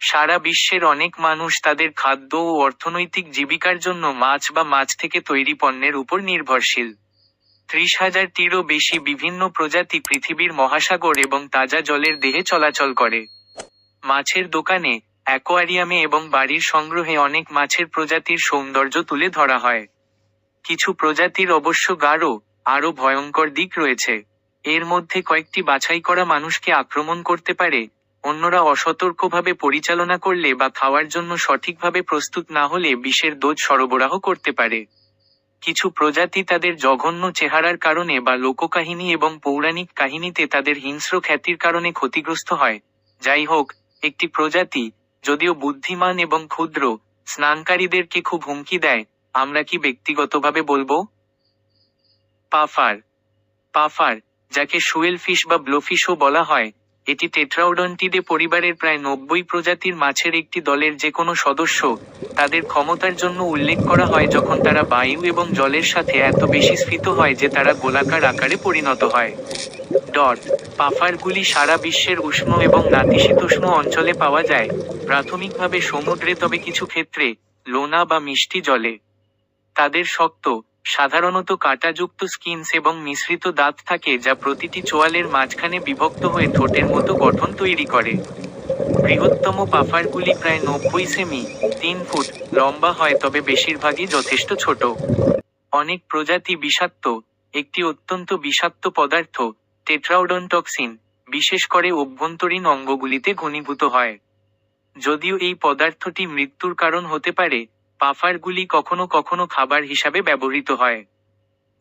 সারা বিশ্বের অনেক মানুষ তাদের খাদ্য ও অর্থনৈতিক জীবিকার জন্য মাছ বা মাছ থেকে তৈরি পণ্যের উপর নির্ভরশীল। ত্রিশ হাজারটিরও বেশি বিভিন্ন প্রজাতি পৃথিবীর মহাসাগর এবং তাজা জলের দেহে চলাচল করে। মাছের দোকানে, অ্যাকোয়ারিয়ামে এবং বাড়ির সংগ্রহে অনেক মাছের প্রজাতির সৌন্দর্য তুলে ধরা হয়। কিছু প্রজাতির অবশ্য গাঢ়, আরও ভয়ঙ্কর দিক রয়েছে। এর মধ্যে কয়েকটি বাছাই করা মানুষকে আক্রমণ করতে পারে অন্যরা অসতর্কভাবে পরিচালনা করলে বা খাওয়ার জন্য সঠিকভাবে প্রস্তুত না হলে বিষের দোজ সরবরাহ করতে পারে। কিছু প্রজাতি তাদের জঘন্য চেহারার কারণে বা লোককাহিনী এবং পৌরাণিক কাহিনীতে তাদের হিংস্র খ্যাতির কারণে ক্ষতিগ্রস্ত হয়। যাই হোক, একটি প্রজাতি, যদিও বুদ্ধিমান এবং ক্ষুদ্র, স্নানকারীদেরকে খুব হুমকি দেয়। আমরা কি ব্যক্তিগতভাবে বলব? পাফার। পাফার, যাকে শুয়েল ফিশ বা ব্লোফিশও বলা হয়। এটি টেট্রাওডন্টিডে পরিবারের প্রায় নব্বই প্রজাতির মাছের একটি দলের যে কোনো সদস্য। তাদের ক্ষমতার জন্য উল্লেখ করা হয় যখন তারা বায়ু এবং জলের সাথে এত বেশি স্ফীত হয় যে তারা গোলাকার আকারে পরিণত হয়। ডট, পাফারগুলি সারা বিশ্বের উষ্ণ এবং নাতিশীতোষ্ণ অঞ্চলে পাওয়া যায়। প্রাথমিকভাবে সমুদ্রে, তবে কিছু ক্ষেত্রে লোনা বা মিষ্টি জলে। তাদের শক্ত সাধারণত কাঁটাযুক্ত স্কিনস এবং মিশ্রিত দাঁত থাকে যা প্রতিটি চোয়ালের মাঝখানে বিভক্ত হয়ে ঠোঁটের মতো গঠন তৈরি করে। বৃহত্তম পাফারগুলি প্রায় নব্বই সেমি, তিন ফুট, লম্বা হয় তবে বেশিরভাগই যথেষ্ট ছোট। অনেক প্রজাতি বিষাক্ত, একটি অত্যন্ত বিষাক্ত পদার্থ টেট্রাউডন টক্সিন বিশেষ করে অভ্যন্তরীণ অঙ্গগুলিতে ঘনীভূত হয়। যদিও এই পদার্থটি মৃত্যুর কারণ হতে পারে পাফারগুলি কখনো কখনো খাবার হিসাবে ব্যবহৃত হয়।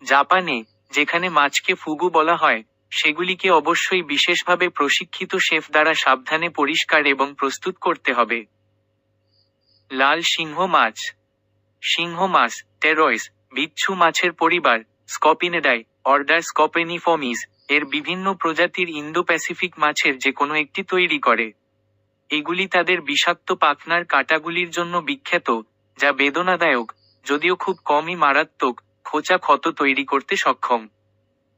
জাপানে, যেখানে মাছকে ফুগু বলা হয়, সেগুলিকে অবশ্যই বিশেষভাবে প্রশিক্ষিত শেফ দ্বারা সাবধানে পরিষ্কার এবং প্রস্তুত করতে হবে। লাল সিংহ মাছ। সিংহ মাছ, টেরয়েস, বিচ্ছু মাছের পরিবার, স্কপিনেডাই, অর্ডার স্কপেনিফমিস, এর বিভিন্ন প্রজাতির ইন্দো প্যাসিফিক মাছের যে কোনো একটি তৈরি করে। এগুলি তাদের বিষাক্ত পাখনার কাঁটাগুলির জন্য বিখ্যাত যা বেদনাদায়ক, যদিও খুব কমই মারাত্মক, খোঁচা ক্ষত তৈরি করতে সক্ষম।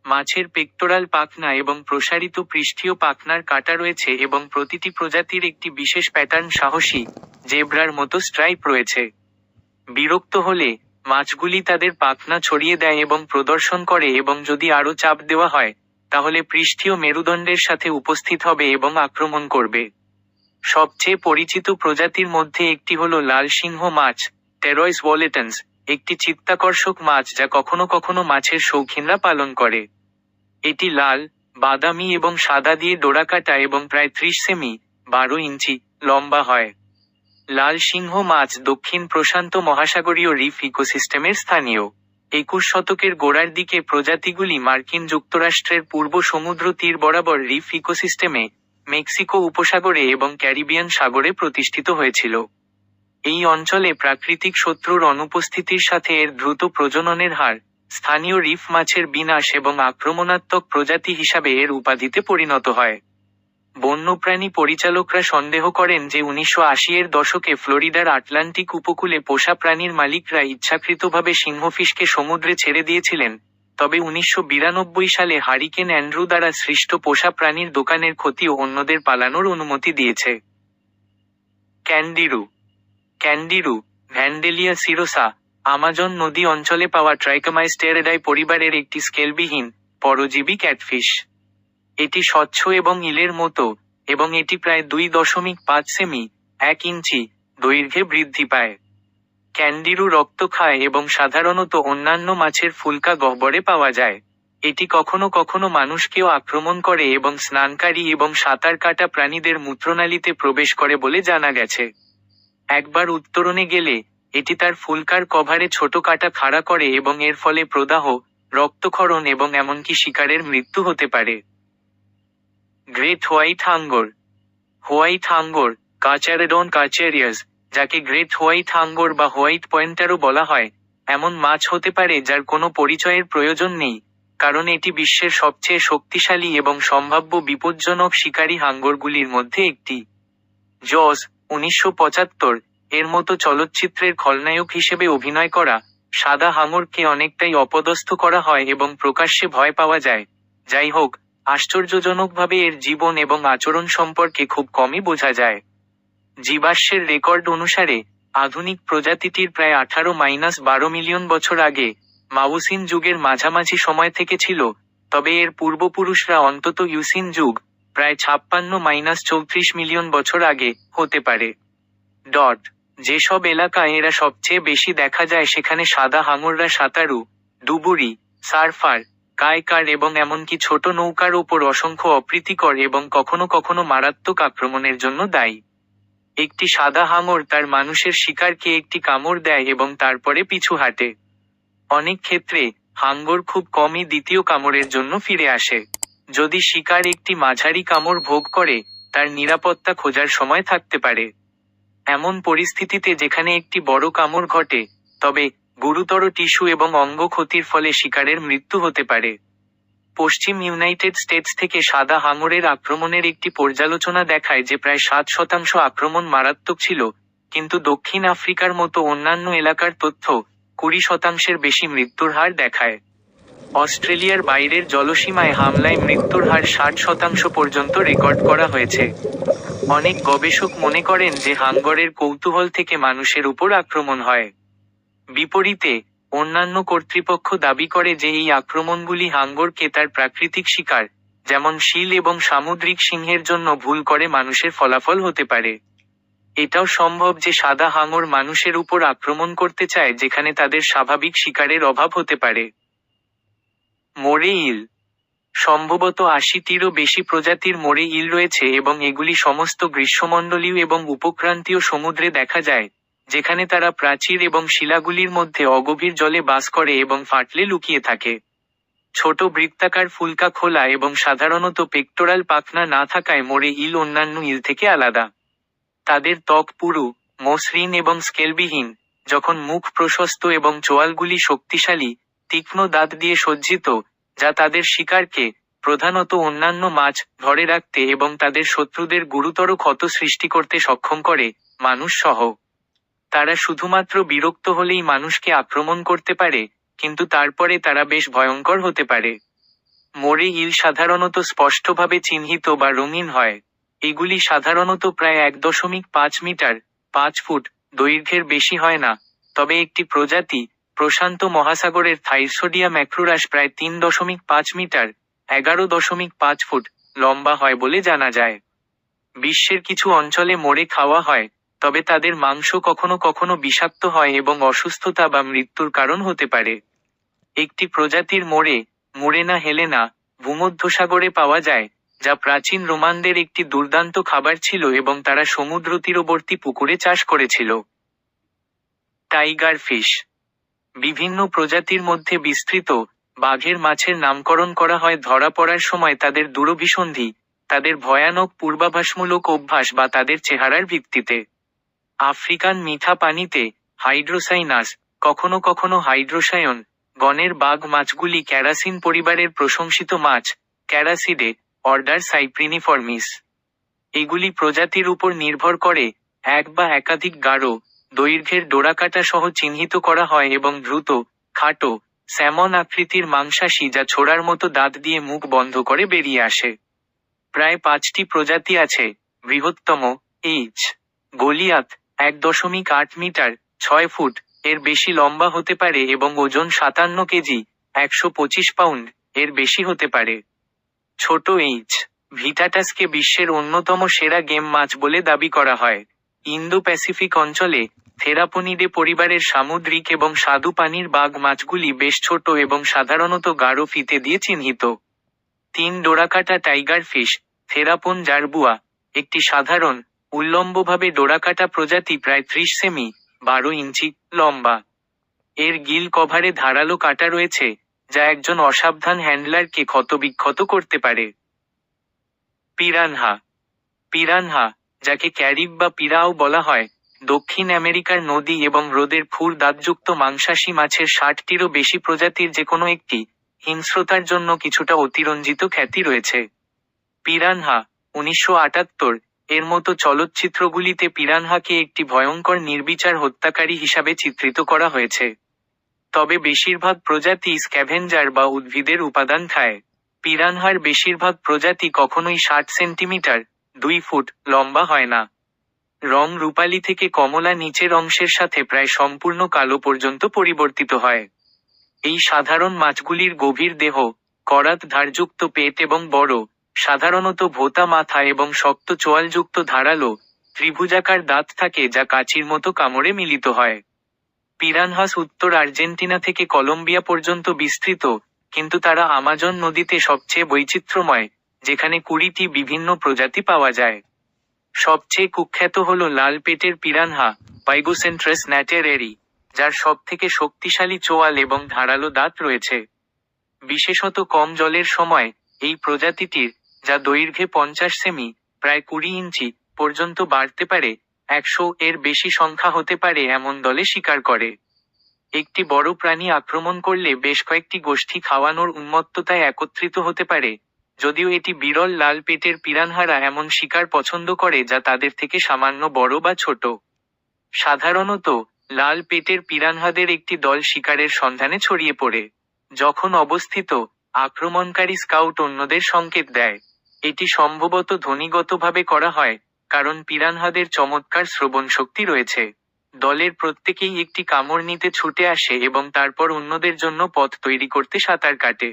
মাছের পেক্টোরাল পাখনা এবং প্রসারিত পৃষ্ঠীয় পাখনার কাটা রয়েছে এবং প্রতিটি প্রজাতির একটি বিশেষ প্যাটার্ন সাহসী, জেব্রার মতো স্ট্রাইপ রয়েছে। বিরক্ত হলে, মাছগুলি তাদের পাখনা ছড়িয়ে দেয় এবং প্রদর্শন করে এবং যদি আরও চাপ দেওয়া হয়, তাহলে পৃষ্ঠীয় মেরুদণ্ডের সাথে উপস্থিত হবে এবং আক্রমণ করবে। সবচেয়ে পরিচিত প্রজাতির মধ্যে একটি হল লাল সিংহ মাছ টেরয়েস ওয়ালেটন্স একটি চিত্তাকর্ষক মাছ যা কখনো কখনো মাছের শৌখিনরা পালন করে। এটি লাল, বাদামি এবং সাদা দিয়ে ডোরাকাটা এবং প্রায় ত্রিশ সেমি, বারো ইঞ্চি, লম্বা হয়। লাল সিংহ মাছ দক্ষিণ প্রশান্ত মহাসাগরীয় রিফ ইকোসিস্টেমের স্থানীয়। একুশ শতকের গোড়ার দিকে প্রজাতিগুলি মার্কিন যুক্তরাষ্ট্রের পূর্ব সমুদ্র তীর বরাবর রিফ ইকোসিস্টেমে মেক্সিকো উপসাগরে এবং ক্যারিবিয়ান সাগরে প্রতিষ্ঠিত হয়েছিল। এই অঞ্চলে প্রাকৃতিক শত্রুর অনুপস্থিতির সাথে এর দ্রুত প্রজননের হার, স্থানীয় রিফ মাছের বিনাশ এবং আক্রমণাত্মক প্রজাতি হিসাবে এর উপাধিতে পরিণত হয়। বন্যপ্রাণী পরিচালকরা সন্দেহ করেন যে উনিশশো আশি এর দশকে ফ্লোরিডার আটলান্টিক উপকূলে পোষা প্রাণীর মালিকরা ইচ্ছাকৃতভাবে সিংহফিশকে সমুদ্রে ছেড়ে দিয়েছিলেন তবে উনিশশো বিরানব্বই সালে হারিকেন অ্যান্ড্রু দ্বারা সৃষ্ট পোষা প্রাণীর দোকানের ক্ষতিও অন্যদের পালানোর অনুমতি দিয়েছে। ক্যান্ডিরু। ক্যান্ডিরু, ভ্যান্ডেলিয়া সিরোসা, আমাজন নদী অঞ্চলে পাওয়া ট্রাইকামাইস্টেরেডাই পরিবারের একটি স্কেলবিহীন, পরজীবী ক্যাটফিশ। এটি স্বচ্ছ এবং ইলের মতো, এবং এটি প্রায় দুই দশমিক পাঁচ সেমি, এক ইঞ্চি, দৈর্ঘ্যে বৃদ্ধি পায়। ক্যান্ডিরু রক্ত খায় এবং সাধারণত অন্যান্য মাছের ফুলকা গহ্বরে পাওয়া যায়। এটি কখনো কখনো মানুষকেও আক্রমণ করে এবং স্নানকারী এবং সাঁতার কাটা প্রাণীদের মূত্রনালীতে প্রবেশ করে বলে জানা গেছে। একবার উত্তরণে গেলে, এটি তার ফুলকার কভারে ছোট কাটা খাড়া করে এবং এর ফলে প্রদাহ, রক্তক্ষরণ এবং এমনকি শিকারের মৃত্যু হতে পারে। গ্রেট হোয়াইট হাঙ্গর। হোয়াইট হাঙ্গর, কাচারেডন কাচেরিয়াস যাকে গ্রেট হোয়াইট হাঙ্গর বা হোয়াইট পয়েন্টারও বলা হয়, এমন মাছ হতে পারে যার কোনো পরিচয়ের প্রয়োজন নেই, কারণ এটি বিশ্বের সবচেয়ে শক্তিশালী এবং সম্ভাব্য বিপজ্জনক শিকারী হাঙ্গরগুলির মধ্যে একটি। জজ উনিশশো পঁচাত্তর, এর মতো চলচ্চিত্রের খলনায়ক হিসেবে অভিনয় করা, সাদা হাঙরকে অনেকটাই অপদস্থ করা হয় এবং প্রকাশ্যে ভয় পাওয়া যায়। যাই হোক, আশ্চর্যজনকভাবে এর জীবন এবং আচরণ সম্পর্কে খুব কমই বোঝা যায়। জীবাশ্মের রেকর্ড অনুসারে আধুনিক প্রজাতিটির প্রায় আঠারো মাইনাস বারো মিলিয়ন বছর আগে মাউসিন যুগের মাঝামাঝি সময় থেকে ছিল, তবে এর পূর্বপুরুষরা অন্তত ইউসিন যুগ প্রায় ছাপ্পান্ন মাইনাস চৌত্রিশ মিলিয়ন বছর আগে হতে পারে। ডট, যেসব এলাকায় এরা সবচেয়ে বেশি দেখা যায় সেখানে সাদা হাঙররা সাঁতারু, ডুবুরি, সার্ফার, কায়কার এবং এমনকি ছোট নৌকার ওপর অসংখ্য অপ্রীতিকর এবং কখনো কখনো মারাত্মক আক্রমণের জন্য দায়ী। একটি সাদা হাঙর তার মানুষের শিকারকে একটি কামড় দেয় এবং তারপরে পিছু হাঁটে। অনেক ক্ষেত্রে হাঙ্গর খুব কমই দ্বিতীয় কামড়ের জন্য ফিরে আসে। যদি শিকার একটি মাঝারি কামড় ভোগ করে, তার নিরাপত্তা খোঁজার সময় থাকতে পারে। এমন পরিস্থিতিতে যেখানে একটি বড় কামড় ঘটে, তবে গুরুতর টিস্যু এবং অঙ্গ ক্ষতির ফলে শিকারের মৃত্যু হতে পারে। পশ্চিম ইউনাইটেড স্টেটস থেকে সাদা হাঙরের আক্রমণের একটি পর্যালোচনা দেখায় যে প্রায় সাত শতাংশ আক্রমণ মারাত্মক ছিল, কিন্তু দক্ষিণ আফ্রিকার মতো অন্যান্য এলাকার তথ্য কুড়ি শতাংশের বেশি মৃত্যুর হার দেখায়। অস্ট্রেলিয়ার বাইরের জলসীমায় হামলায় মৃত্যুর হার ষাট শতাংশ পর্যন্ত রেকর্ড করা হয়েছে। অনেক গবেষক মনে করেন যে হাঙ্গরের কৌতূহল থেকে মানুষের উপর আক্রমণ হয়। বিপরীতে অন্যান্য কর্তৃপক্ষ দাবি করে যে এই আক্রমণগুলি হাঙ্গরকে তার প্রাকৃতিক শিকার, যেমন শিল এবং সামুদ্রিক সিংহের জন্য ভুল করে মানুষের ফলাফল হতে পারে। এটাও সম্ভব যে সাদা হাঙর মানুষের উপর আক্রমণ করতে চায় যেখানে তাদের স্বাভাবিক শিকারের অভাব হতে পারে। মোরে ইল সম্ভবত আশিটিরও বেশি প্রজাতির মোরে ইল রয়েছে এবং এগুলি সমস্ত গ্রীষ্মমণ্ডলীয় এবং উপক্রান্তীয় সমুদ্রে দেখা যায়। যেখানে তারা প্রাচীর এবং শিলাগুলির মধ্যে অগভীর জলে বাস করে এবং ফাটলে লুকিয়ে থাকে। ছোট বৃত্তাকার ফুলকা খোলা এবং সাধারণত পেক্টোরাল পাখনা না থাকায় মোড়ে ইল অন্যান্য ইল থেকে আলাদা। তাদের ত্বক পুরু, মসৃণ এবং স্কেলবিহীন, যখন মুখ প্রশস্ত এবং চোয়ালগুলি শক্তিশালী, তীক্ষ্ণ দাঁত দিয়ে সজ্জিত, যা তাদের শিকারকে, প্রধানত অন্যান্য মাছ, ধরে রাখতে এবং তাদের শত্রুদের গুরুতর ক্ষত সৃষ্টি করতে সক্ষম করে মানুষ সহ তারা শুধুমাত্র বিরক্ত হলেই মানুষকে আক্রমণ করতে পারে, কিন্তু তারপরে তারা বেশ ভয়ঙ্কর হতে পারে। মোরে ইল সাধারণত স্পষ্টভাবে চিহ্নিত বা রঙিন হয়। এগুলি সাধারণত প্রায় এক দশমিক পাঁচ মিটার, পাঁচ ফুট, দৈর্ঘ্যের বেশি হয় না। তবে একটি প্রজাতি, প্রশান্ত মহাসাগরের থাইসোডিয়া ম্যাক্রোরাস প্রায় তিন দশমিক পাঁচ মিটার, এগারো দশমিক পাঁচ ফুট লম্বা হয় বলে জানা যায়। বিশ্বের কিছু অঞ্চলে মোড়ে খাওয়া হয় তবে তাদের মাংস কখনো কখনো বিষাক্ত হয় এবং অসুস্থতা বা মৃত্যুর কারণ হতে পারে। একটি প্রজাতির মোড়ে, মুরেনা হেলেনা, ভূমধ্যসাগরে পাওয়া যায়, যা প্রাচীন রোমানদের একটি দুর্দান্ত খাবার ছিল এবং তারা সমুদ্র তীরবর্তী পুকুরে চাষ করেছিল। টাইগার ফিশ বিভিন্ন প্রজাতির মধ্যে বিস্তৃত, বাঘের মাছের নামকরণ করা হয় ধরা পড়ার সময় তাদের দূরভিসন্ধি, তাদের ভয়ানক পূর্বাভাসমূলক অভ্যাস বা তাদের চেহারার ভিত্তিতে। আফ্রিকান মিঠা পানিতে হাইড্রোসাইনাস, কখনো কখনো হাইড্রোসায়ন গণের বাঘ মাছগুলি ক্যারাসিন পরিবারের প্রশংসিত মাছ, ক্যারাসিডে, অর্ডার সাইপ্রিনিফর্মিস। এগুলি প্রজাতির উপর নির্ভর করে, এক বা একাধিক গাঢ়, দৈর্ঘ্যের ডোরাকাটা সহ চিহ্নিত করা হয় এবং দ্রুত, খাটো, স্যামন আকৃতির মাংসাশী যা ছোড়ার মতো দাঁত দিয়ে মুখ বন্ধ করে বেরিয়ে আসে। প্রায় পাঁচটি প্রজাতি আছে, বৃহত্তম, এইচ গলিয়াত এক দশমিক আট মিটার, ছয় ফুট, এর বেশি লম্বা হতে পারে এবং ওজন সাতান্ন কেজি, একশো পঁচিশ পাউন্ড, এর বেশি হতে পারে। ছোট এইচ ভিটাটাসকে বিশ্বের অন্যতম সেরা গেম মাছ বলে দাবি করা হয়। ইন্দো প্যাসিফিক অঞ্চলে থেরাপনিডে পরিবারের সামুদ্রিক এবং স্বাদু পানির বাঘ মাছগুলি বেশ ছোট এবং সাধারণত গাঢ় ফিতে দিয়ে চিহ্নিত। তিন ডোরাকাটা টাইগার ফিশ থেরাপন জারবুয়া, একটি সাধারণ উল্লম্বভাবে ডোরাকাটা প্রজাতি প্রায় ত্রিশ সেমি, বারো ইঞ্চি, লম্বা। এর গিল কভারে ধারালো কাটা রয়েছে, যা একজন অসাবধান হ্যান্ডলারকে ক্ষতবিক্ষত করতে পারে। পিরানহা। পিরানহা, যাকে ক্যারিব বা পিরাও বলা হয়, দক্ষিণ আমেরিকার নদী এবং হ্রদের ফুর দাঁতযুক্ত মাংসাশী মাছের ষাটটিরও বেশি প্রজাতির যে কোনো একটি, হিংস্রতার জন্য কিছুটা অতিরঞ্জিত খ্যাতি রয়েছে। পিরানহা, উনিশশো আটাত্তর এর মতো চলচ্চিত্রগুলিতে পিরানহাকে একটি ভয়ঙ্কর নির্বিচার হত্যাকারী হিসাবে চিত্রিত করা হয়েছে। তবে বেশিরভাগ প্রজাতি স্ক্যাভেঞ্জার বা উদ্ভিদের উপাদান খায়। পিরানহার বেশিরভাগ প্রজাতি কখনোই ষাট সেন্টিমিটার, দুই ফুট, লম্বা হয় না। রং রূপালি থেকে কমলা নিচের অংশের সাথে প্রায় সম্পূর্ণ কালো পর্যন্ত পরিবর্তিত হয়। এই সাধারণ মাছগুলির গভীর দেহ, করাত ধারযুক্ত পেট এবং বড় সাধারণত ভোতা মাথা এবং শক্ত চোয়ালযুক্ত ধারালো, ত্রিভুজাকার দাঁত থাকে যা কাচির মতো কামড়ে মিলিত হয়। পিরানহাস উত্তর আর্জেন্টিনা থেকে কলম্বিয়া পর্যন্ত বিস্তৃত, কিন্তু তারা আমাজন নদীতে সবচেয়ে বৈচিত্র্যময়, যেখানে কুড়িটি বিভিন্ন প্রজাতি পাওয়া যায়। সবচেয়ে কুখ্যাত হল লাল পেটের পিরানহা, পাইগোসেন্ট্রাস ন্যাটেরেরি, যার সবথেকে শক্তিশালী চোয়াল এবং ধারালো দাঁত রয়েছে। বিশেষত কম জলের সময় এই প্রজাতিটির যা দৈর্ঘ্যে পঞ্চাশ সেমি, প্রায় কুড়ি ইঞ্চি, পর্যন্ত বাড়তে পারে, একশো এর বেশি সংখ্যা হতে পারে এমন দলে শিকার করে। একটি বড় প্রাণী আক্রমণ করলে বেশ কয়েকটি গোষ্ঠী খাওয়ানোর উন্মত্ততায় একত্রিত হতে পারে, যদিও এটি বিরল লাল পেটের পিরানহারা এমন শিকার পছন্দ করে যা তাদের থেকে সামান্য বড় বা ছোট। সাধারণত, লাল পেটের পিরানহাদের একটি দল শিকারের সন্ধানে ছড়িয়ে পড়ে, যখন অবস্থিত আক্রমণকারী স্কাউট অন্যদের সংকেত দেয়। এটি সম্ভবত ধ্বনিগতভাবে করা হয়, কারণ পিরানহাদের চমৎকার শ্রবণ শক্তি রয়েছে। দলের প্রত্যেকেই একটি কামড় নিতে ছুটে আসে এবং তারপর অন্যদের জন্য পথ তৈরি করতে সাঁতার কাটে।